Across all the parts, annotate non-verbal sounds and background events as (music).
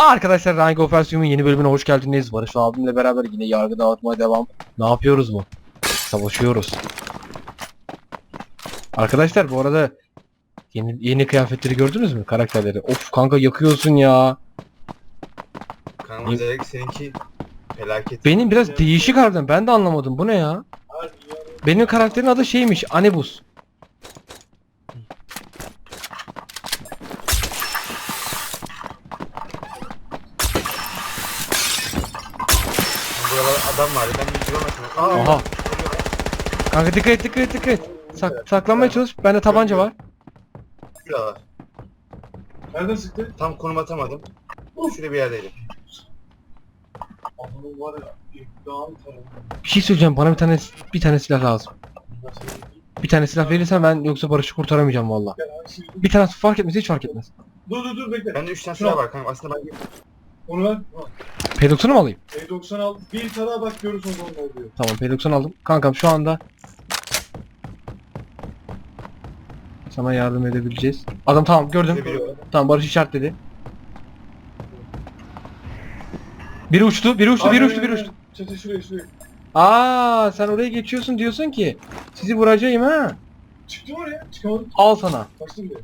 Arkadaşlar Rank Operasyon'un yeni bölümüne hoş geldiniz. Barış abimle beraber yine yargı dağıtmaya devam. Ne yapıyoruz mu? Savaşıyoruz. Arkadaşlar bu arada yeni yeni kıyafetleri gördünüz mü? Karakterleri. Of kanka yakıyorsun ya. Kanka özellikle seninki felaket. Benim biraz değişik harbiden. Ben de anlamadım. Bu ne ya? Benim karakterin adı şeymiş. Anibus. Adam var. Ben bir duramadım. Aa, Aha. Kanka dikkat et dikkat et dikkat et. Sak saklanmaya çalış. Bende tabanca var. şurada var. Nereden sıktı? Tam konum atamadım. Şurada bir yerdeydim. Adamın var ya iddialı. Bir şey söyleyeceğim. Bana bir tane bir tane silah lazım. Nasıl? Bir tane silah verirsen ben yoksa Barış'ı kurtaramayacağım valla. Gel hangisi? Bir tane fark etmez hiç fark etmez. Dur dur dur bekle. Bende 3 tane silah var kanka. Aslında ben Onu ver. P90'ı mı alayım? E90 al. Bir tarağa bak görürsün onun oluyor. Tamam P90 aldım. Kankam şu anda sana yardım edebileceğiz. Adam tamam gördüm. Var. Tamam Barış işaretledi. Biri uçtu, biri uçtu, biri uçtu, biri uçtu. Şuraya şuraya. Aa sen oraya geçiyorsun diyorsun ki sizi vuracağım ha. Çıktı mı oraya? Çıkamadı. Al sana. Kaçtı bile.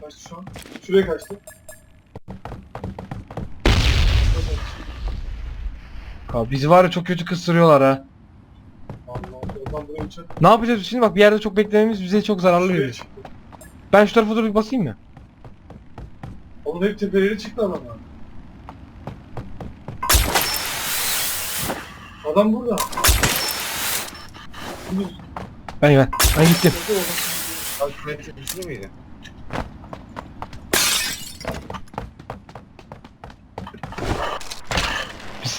Kaçtı şu an. Şuraya kaçtı. Ya bizi var ya çok kötü kıstırıyorlar ha. Buraya uçak. Ne yapacağız şimdi bak bir yerde çok beklememiz bize çok zararlı Şuraya veriyor. çıktı. Ben şu tarafa doğru bir basayım mı? Oğlum hep tepeleri çıktı adamlar. Adam burada. Şimdi Ben ben. Ben gittim. Abi şuraya bir şey düşünür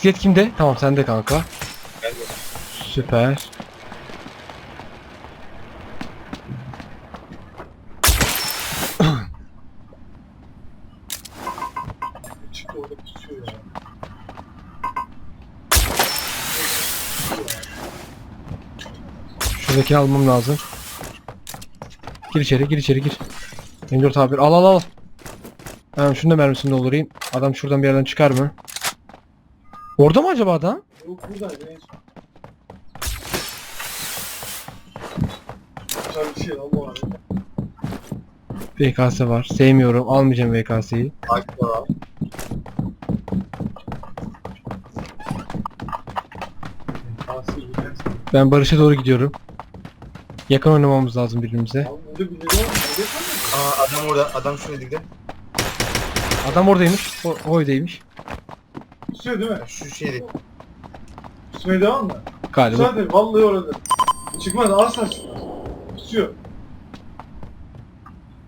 Bisiklet kimde? Tamam sende kanka. Ben de. Süper. Şuradakini almam lazım. Gir içeri, gir içeri, gir. M4 abi al al al. Hemen şunu da mermisini doldurayım. Adam şuradan bir yerden çıkar mı? Orada mı acaba adam? Yok buradaydı en son. Güzel bir şey lan bu arada. VKS var. Sevmiyorum. Almayacağım VKS'yi. Ben Barış'a doğru gidiyorum. Yakın oynamamız lazım birbirimize. Abi burada? Aa adam orada. Adam şurada dibde. Adam oradaymış. O, oydaymış. Tutuyor değil mi? Şu şeydi. Tutmaya devam mı? Galiba. Zaten vallahi orada. Çıkmaz asla çıkmaz. Tutuyor.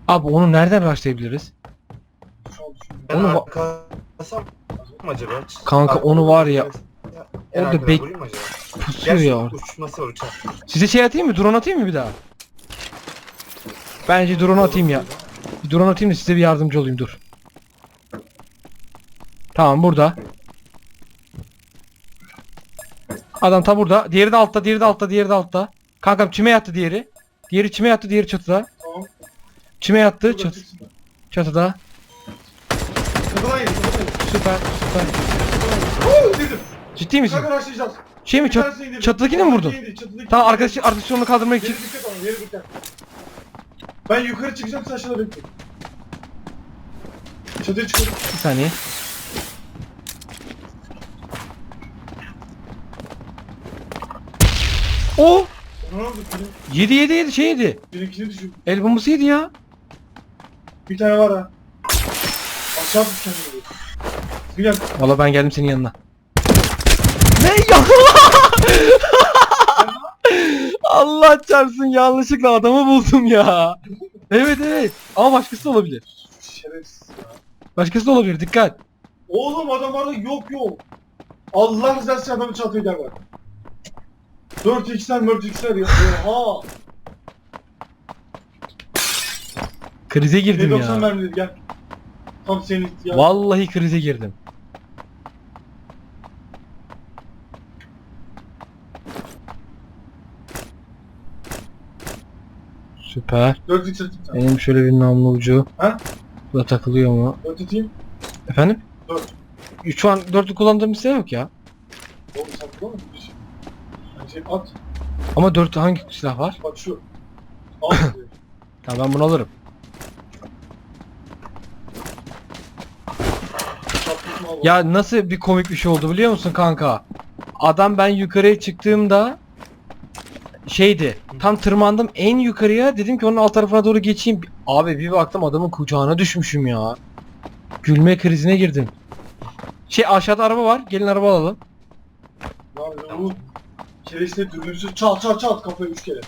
Abi onu nereden rushlayabiliriz? Şu an düşünüyorum. Ben Onu va- arkasam mı acaba? Kanka onu var ya, orada arkadan bek- mı acaba? Pusuyor Gerçi ya orada. uçması var uçak. Size şey atayım mı? Drone atayım mı bir daha? Bence drone atayım ya. Bir drone atayım da size bir yardımcı olayım dur. Tamam burada. Adam tam burada. Diğeri de altta, diğeri de altta, diğeri de altta. Kankam çime yattı diğeri. Diğeri çime yattı, diğeri çatıda. Tamam. Çime yattı, çat çatıda. Kapıdan yedi, kapıdan yedi. Süper, süper. Huu. Ciddi misin? Kanka başlayacağız. Şey mi çat çatıdakini mi vurdun? Tamam indi. arkadaşı arkadaşı onu kaldırmaya Yere için. dikkat yere dikkat. Ben yukarı çıkacağım sen aşağıda bekle. Çatıya çıkıyorum. Bir saniye. O Ne oldu? 7 7 7 şey yedi. benimkini düşün. El bombası yedi ya. Bir tane var ha. Aşağı tut kendini. Bilal. Valla ben geldim senin yanına. Ne ya? (laughs) Allah çarpsın yanlışlıkla adamı buldum ya. Evet evet. Ama başkası da olabilir. Şerefsiz ya. Başkası da olabilir dikkat. Oğlum adamlarda yok yok. Allah rızası için adamı çatıya gel bak. 4 x'ler 4 x'ler ya. Oha. Krize girdim 90 ya. mermileri gel. Tam senin ya. Vallahi krize girdim. Süper. 4 x'ler tut sen. Benim şöyle bir namlu ucu. Ha? Bu da takılıyor mu? Dört atayım. Efendim? Dört. Şu an dörtlü kullandığım bir şey yok ya. Oğlum sen kullanma bir şey. Bence at. Ama dört hangi silah var? Bak şu. Al. (clears throat) Tamam ben bunu alırım. Al. Ya nasıl bir komik bir şey oldu biliyor musun kanka? Adam ben yukarıya çıktığımda şeydi. Tam tırmandım en yukarıya dedim ki onun alt tarafına doğru geçeyim. Abi bir baktım adamın kucağına düşmüşüm ya. Gülme krizine girdim. Şey aşağıda araba var. Gelin araba alalım. Yapıyorsun oğlum? Kereste dürbünsüz çal çal çal kafayı üç kere.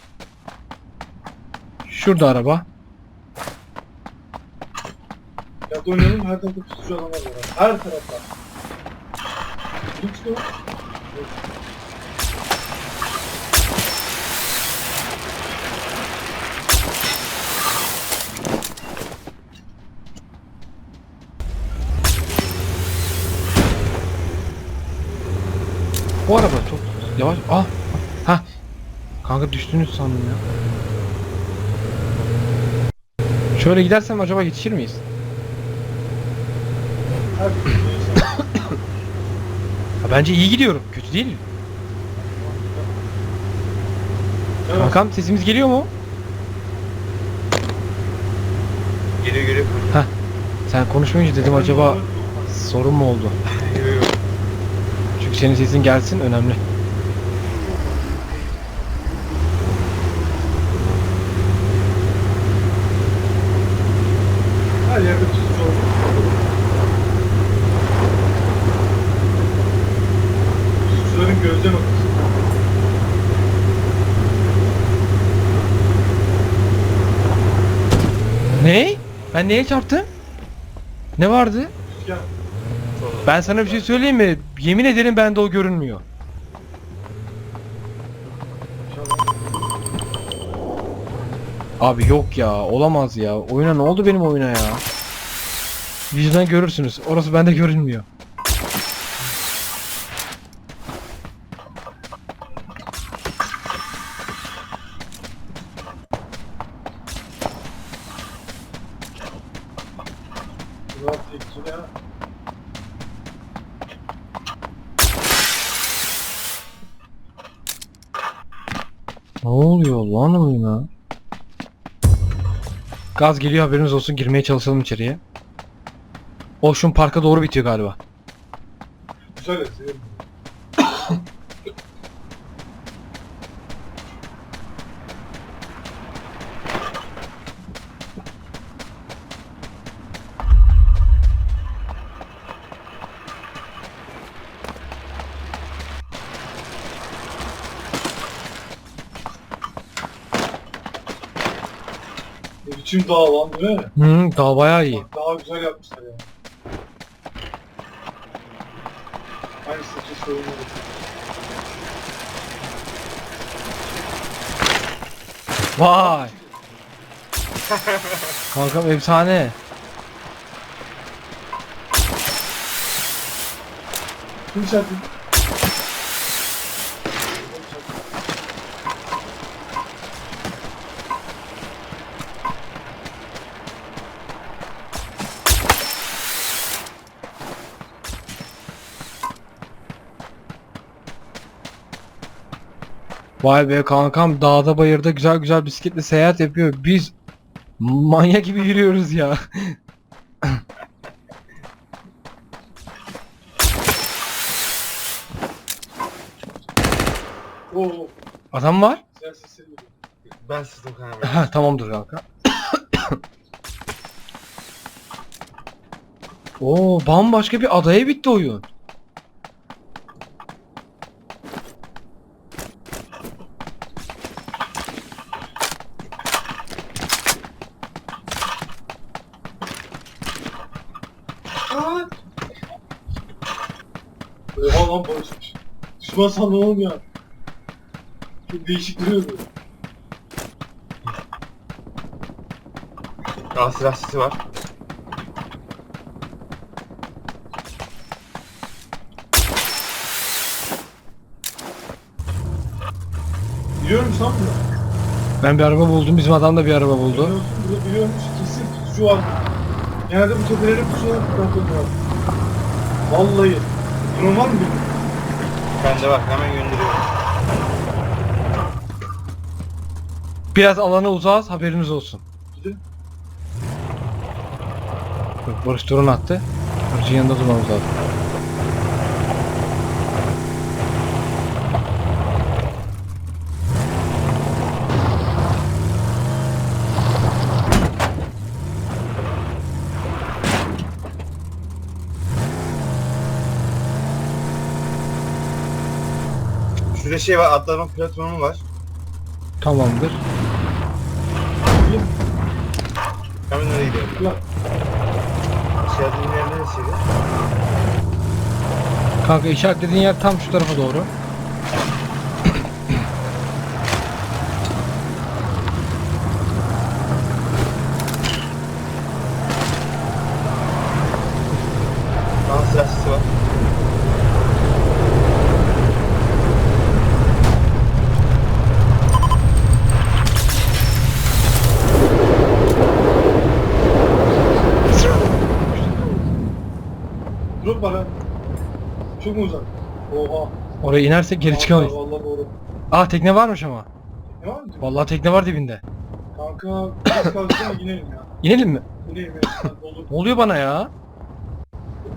Şurada araba. Ya da oynayalım her tarafta tutucu adamlar var. Her tarafta. Lüks mü? Bu araba çok yavaş. Ah. Ha. Kanka düştünüz sandım ya. Şöyle gidersem acaba yetişir miyiz? (coughs) Ha, bence iyi gidiyorum. Kötü değil. Evet. Kankam sesimiz geliyor mu? Geliyor geliyor. Sen konuşmayınca dedim acaba sorun mu oldu? Çünkü senin sesin gelsin önemli. Her yerde tutucu olur. Tutucuların gözden okusun. Ne? Ben neye çarptım? Ne vardı? Ben sana bir şey söyleyeyim mi? Yemin ederim bende o görünmüyor. Abi yok ya olamaz ya. Oyuna ne oldu benim oyuna ya? Vicdan görürsünüz. Orası bende görünmüyor. Ne oluyor lan oyuna? Gaz geliyor haberiniz olsun girmeye çalışalım içeriye. Ocean Park'a doğru bitiyor galiba. Güzel et. Biçim dağ lan değil mi? Hı, daha bayağı iyi. Bak daha güzel yapmışlar ya. Aynı sıçra sorunları. Vay. Kankam efsane. Kim işaretli? Vay be kankam dağda bayırda güzel güzel bisikletle seyahat yapıyor. Biz manyak gibi yürüyoruz ya. Oo, Adam var. sen. Ben kanka. Ha tamamdır kanka. Oo bambaşka bir adaya bitti oyun. Aa! Oha lan barışmış. Sandım oğlum ya. Çok değişik duruyor. Aa silah sesi var. Biliyorum bunu. Ben bir araba buldum. Bizim adam da bir araba buldu. Biliyorsun burada biliyormuş kesin tutucu var. Genelde bu tepeleri pusulan kontrol var. Vallahi. Drone var mı Bende var hemen gönderiyorum. Biraz alana uzağız haberiniz olsun. Gidin. Bak, Barış drone attı. Barış'ın yanında durmamız lazım. Şurada şey var atlama platformu var. Tamamdır. Oraya gidelim. Ulan. İşaretin yer neresiydi? Kanka işaretlediğin yer tam şu tarafa doğru. Daha silah sesi var. Drop var ha. Çok mu uzak? Oha. Oraya inersek geri çıkamayız. Vallahi doğru. Aa tekne varmış ama. Ne var mı? Vallahi tekne var dibinde. Kanka biraz kalksana inelim ya. İnelim mi? İnelim ya. (laughs) Ne oluyor bana ya?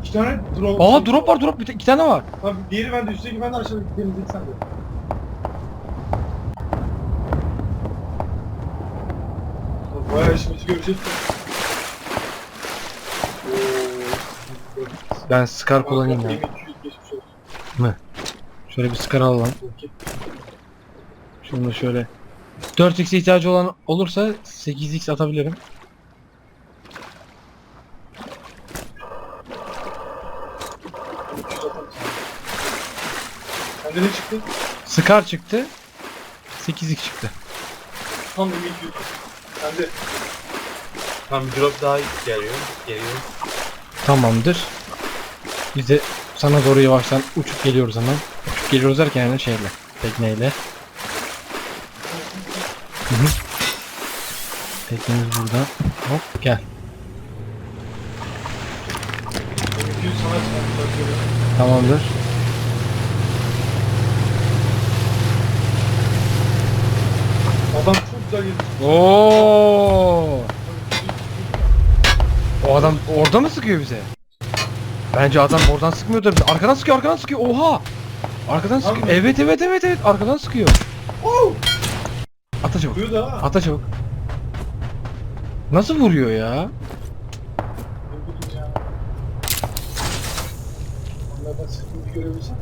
İki tane drop. Aa drop var drop bir te- iki tane var. Abi diğeri bende üstteki bende aşağıdaki denizdeki sende. Bayağı işimizi görecek de. Oo. Ben Scar kullanayım ya. Kanka, M200 geçmiş olsun. Şöyle bir Scar alalım. Şunu da şöyle. 4x ihtiyacı olan olursa 8x atabilirim. M200 atalım sana. Sende ne çıktı? Scar çıktı. 8x çıktı. Tam M200. Sende. Tamam bir drop daha geliyor. Geliyor. Tamamdır. Biz de sana doğru yavaştan uçup geliyoruz hemen. Uçup geliyoruz derken yani şeyle, tekneyle. Hı hı. Teknemiz burada. Hop gel. M200 sana çıkarttılar. Tamamdır. Adam çok güzel geldi. Oo! O adam orada mı sıkıyor bize? Bence adam oradan sıkmıyordur bize. Arkadan sıkıyor, arkadan sıkıyor. Oha! Arkadan sıkıyor. Abi. Evet, evet, evet, evet. Arkadan sıkıyor. Oh! Ata çabuk. Vuruyor da ha. Ata çabuk. Nasıl vuruyor ya? Ne bileyim ya. Onlardan sıkıntı görebilsem.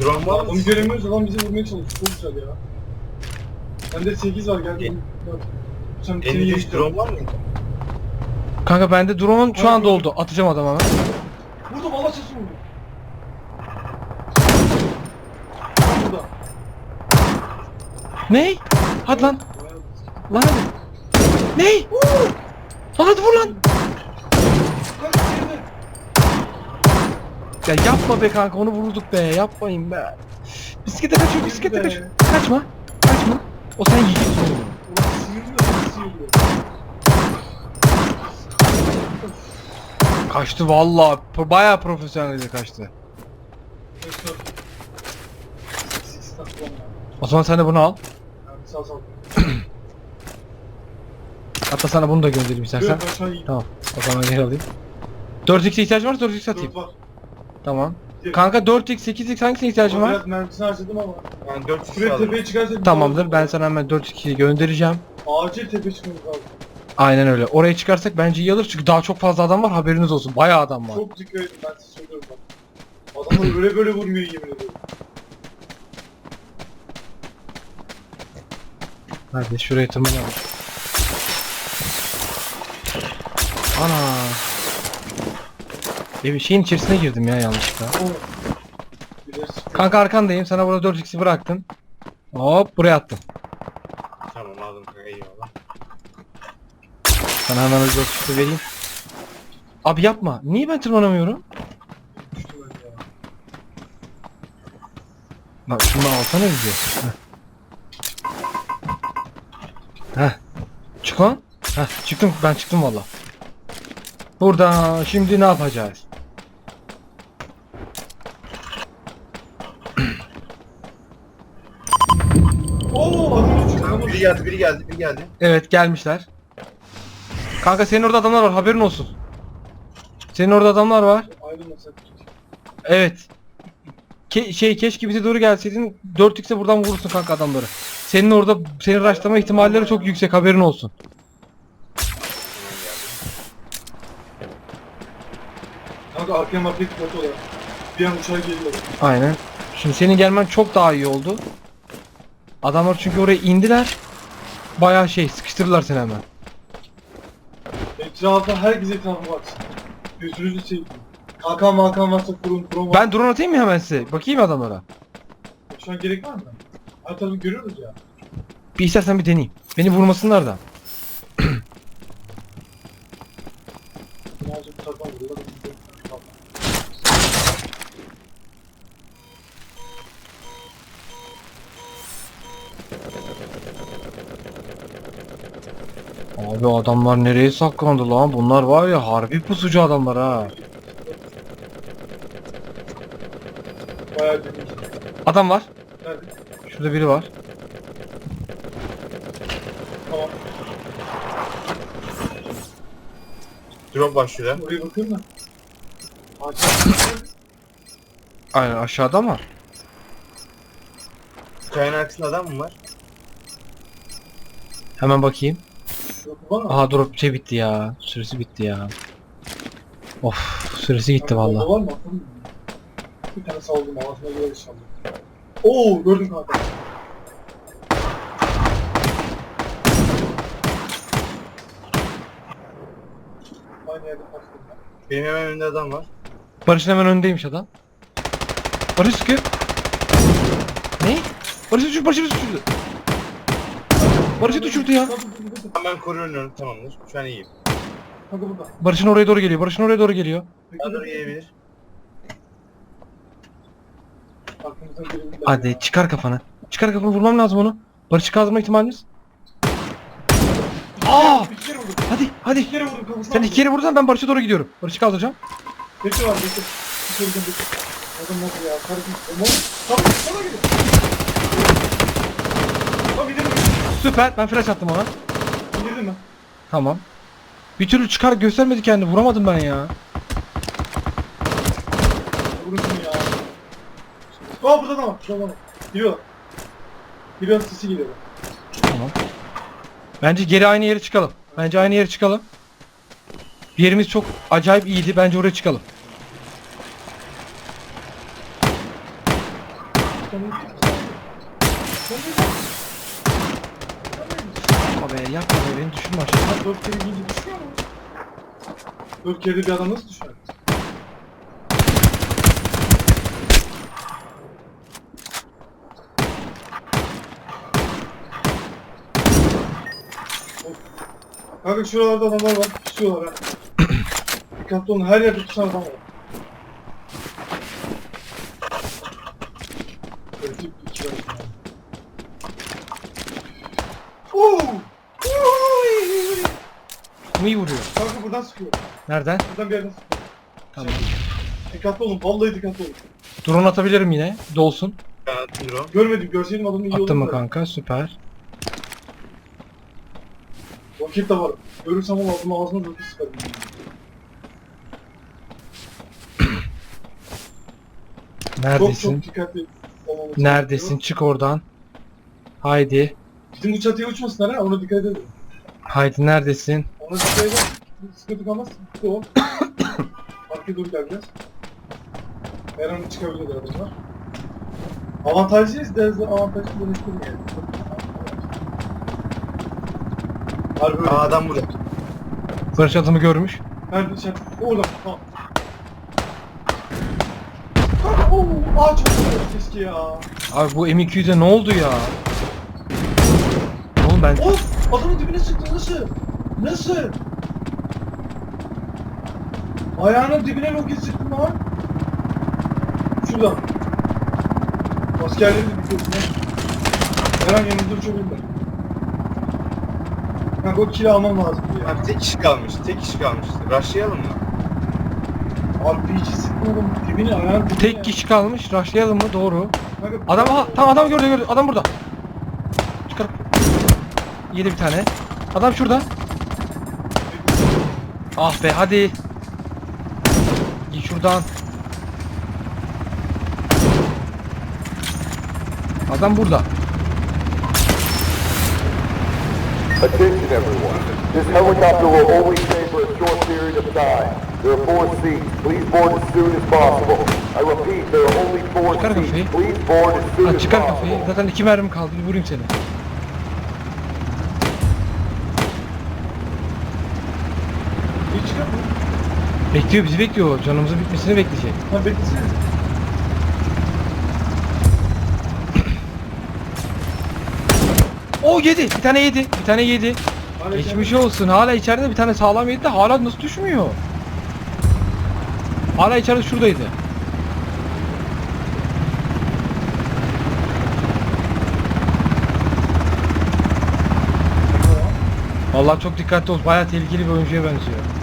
Drone var mı? Onu göremiyoruz adam bizi vurmaya çalışıyor. Çok güzel ya. Bende 8 var geldi. Bak, Sen seni 53 yemiştim. drone var mı? Kanka bende drone'um şu anda oldu. Atacağım adama hemen. Burada bala sesi vurdu. Burada. Ney? Hadi lan. Lan hadi. Ney? Lan hadi vur lan. Kaç geride. Ya yapma be kanka onu vurduk be. Yapmayın be. Bisiklete kaçıyor bisiklete kaçıyor. Kaçma. Kaçma. O sen onu. Ulan sıyırmıyor, nasıl sıyırıyor? Kaçtı valla. Bayağı profesyonelce kaçtı. O zaman sen de bunu al. (clears throat) Hatta sana bunu da göndereyim istersen. Tamam. O zaman geri alayım. 4x ihtiyacın varsa 4x atayım. Dört var. Tamam. Kanka 4x 8x hangisine ihtiyacın var? Biraz mermisini harcadım ama. Yani 4 kişi Şuraya aldım. tepeye çıkarsak. Tamamdır. Ben sana hemen 4x'i göndereceğim. Acil tepe çıkmamız lazım. Aynen öyle. Oraya çıkarsak bence iyi alır çünkü daha çok fazla adam var haberiniz olsun. Bayağı adam var. Çok dikkat edin ben size söylüyorum bak. Adamlar böyle böyle vurmuyor yemin ediyorum. Hadi şuraya tırmanalım. Ana. Bir şeyin içerisine girdim ya yanlışlıkla. Kanka arkandayım. Sana burada 4x'i bıraktım. Hop buraya attım. Tamam aldım kanka eyvallah. Sana hemen o 4x'i vereyim. Abi yapma. Niye ben tırmanamıyorum? Bak şunu alsana bize. Heh. Çık lan. Heh, çıktım ben çıktım valla. Burada şimdi ne yapacağız? Oo Biri geldi, biri geldi, biri geldi. Evet gelmişler. Kanka senin orada adamlar var haberin olsun. Senin orada adamlar var. Evet. Ke şey keşke bize doğru gelseydin 4x'e buradan vurursun kanka adamları. Senin orada seni raşlama ihtimalleri çok yüksek haberin olsun. Kanka arkaya foto olarak. Bir an uçağa geliyor. Aynen. Şimdi senin gelmen çok daha iyi oldu. Adamlar çünkü oraya indiler. Bayağı şey sıkıştırdılar seni hemen. Etrafta herkes etrafı baksın. Gözünüzü seveyim. Kalkan malkan varsa kurun kurun. Ben drone atayım mı hemen size? Bakayım adamlara. Şu an gerek var mı? Her tarafı görüyoruz ya. Bir istersen bir deneyeyim. Beni vurmasınlar da. Birazcık bu tarafa Abi adamlar nereye saklandı lan? Bunlar var ya harbi pusucu adamlar ha. Bayağı. Adam var. Nerede? Şurada biri var. Tamam. Drop başlıyor. Oraya da. Ağaç. Aynen aşağıda ama. Kayanın arkasında adam mı var? Hemen bakayım. Aha drop şey bitti ya. Süresi bitti ya. Of süresi gitti valla. Var mı? Bir tane saldım ağzına göre inşallah. Oo gördüm kanka. Aynı yerde patladım. Benim hemen önümde adam var. Barış'ın hemen önündeymiş adam. Barış sıkıyor. Ne? Barış'ı düşürdü, Barış'ı düşürdü. Barış'ı düşürdü ya. Kanka Hemen koruyorum tamamdır. Şu an iyiyim. Kanka burada. Barış'ın oraya doğru geliyor, Barış'ın oraya doğru geliyor. Biri bir Hadi daha. çıkar kafanı. Çıkar kafanı vurmam lazım onu. Barış'ı kaldırma ihtimaliniz. Aa! Bir kere vurdum. Hadi hadi. Bir kere vurdum kafasına. Sen iki kere vurursan ben Barış'a doğru gidiyorum. Barış'ı kaldıracağım. Bekle var bekle. Bir vurdum bekle. Nasıl ya? Kardeşim. Tamam. Sana. Tamam. Süper. Ben flash attım ona. İndirdim ben. Tamam. Bir türlü çıkar göstermedi kendini. Vuramadım ben ya. Vurursun ya. Aa burada da var. Burada da var. Geliyor sesi geliyor. Tamam. Bence geri aynı yere çıkalım. Bence aynı yere çıkalım. Bir yerimiz çok acayip iyiydi. Bence oraya çıkalım. Yapma be yapma be beni düşürme aşağı. Dört kere giyince düşüyor mu? Dört kere bir adam nasıl düşer? Kanka şuralarda adamlar var, pusuyorlar ha. Dikkatli olun, her yerde pusan adam var. Evet, tip iki var. Oo! Oo! Kim iyi vuruyor? Kanka buradan sıkıyor. Nereden? Buradan bir yerden sıkıyor. Tamam. Dikkatli olun, vallahi dikkatli olun. Drone atabilirim yine. Dolsun. Attım drop. Görmedim, görseydim adamı iyi olurdu. Attın mı da. kanka? Süper. Vakit de var. Görürsem ama adamı ağzına dökü sıkarım. (clears throat) Çok Neredesin? çok dikkatli olmamız Neredesin? gerekiyor. Çık oradan. Haydi. Bizim bu çatıya uçmasınlar ha, ona dikkat edin. Haydi neredesin? Ona dikkat edin. Sıkıntı kalmaz. Sıkıntı o. (coughs) Arkaya doğru geleceğiz. Her an çıkabilir adamlar. Avantajlıyız, deriz avantajlı dönüştürün yani. Harbi öyle. Aa adam burada. Adamı görmüş. Nerede sen? Orada. Tamam. Ooo ağaç oldu keşke ya. Abi bu M200'e ne oldu ya? Oğlum ben Of adamın dibine sıktı nasıl? Nasıl? Ayağının dibine roket sıktın lan. Şuradan. Askerleri de bir gözüne. Her an yanımızda uçabilirler. Kanka o kill almam lazım ya. Abi tek kişi kalmış. Tek kişi kalmıştı. Rushlayalım mı? RPG sıkma oğlum. Dibini ayağın dibini ya. Tek kişi kalmış. Rushlayalım mı? Doğru. Kanka, Adam aha tam adam gördü gördü. Adam burada. Çıkar. Yedi bir tane. Adam şurada. Ah be hadi. Git şuradan. Adam burada. Attention everyone. This helicopter will only stay for a short period of time. There are four seats. Please board as soon as possible. I repeat, there are only four Çıkar seats. Please board as soon as çıkar possible. kafayı. Zaten iki mermim kaldı. Bir vurayım seni. Hiç çıkar mı? Bekliyor bizi bekliyor. Canımızın bitmesini bekleyecek. Ha beklesene. O yedi. Bir tane yedi. Bir tane yedi. Hala Geçmiş olsun. Hala içeride bir tane sağlam yedi de hala nasıl düşmüyor? Hala içeride şuradaydı. Vallahi çok dikkatli ol. Bayağı tehlikeli bir oyuncuya benziyor.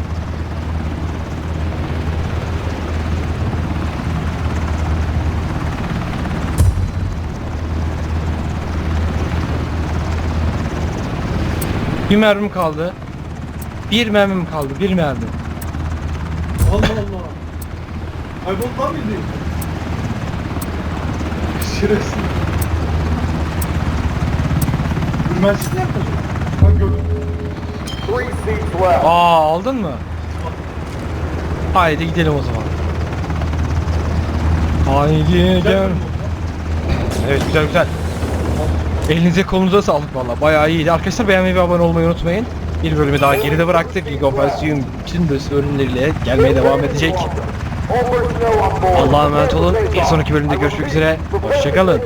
Bir mermim kaldı. Bir mermim kaldı. Bir mermi. Allah Allah. Kayboldu lan mıydı? Şerefsiz. Gülmezlik ne yapacak? Bak gördüm. Three seats left. Aa aldın mı? Haydi gidelim o zaman. Haydi gel. Evet güzel güzel. Elinize kolunuza sağlık valla. Bayağı iyiydi. Arkadaşlar beğenmeyi ve abone olmayı unutmayın. Bir bölümü daha geride bıraktık. League of Legends bütün bölümleriyle gelmeye devam edecek. Allah'a emanet olun. Bir sonraki bölümde görüşmek üzere. Hoşçakalın.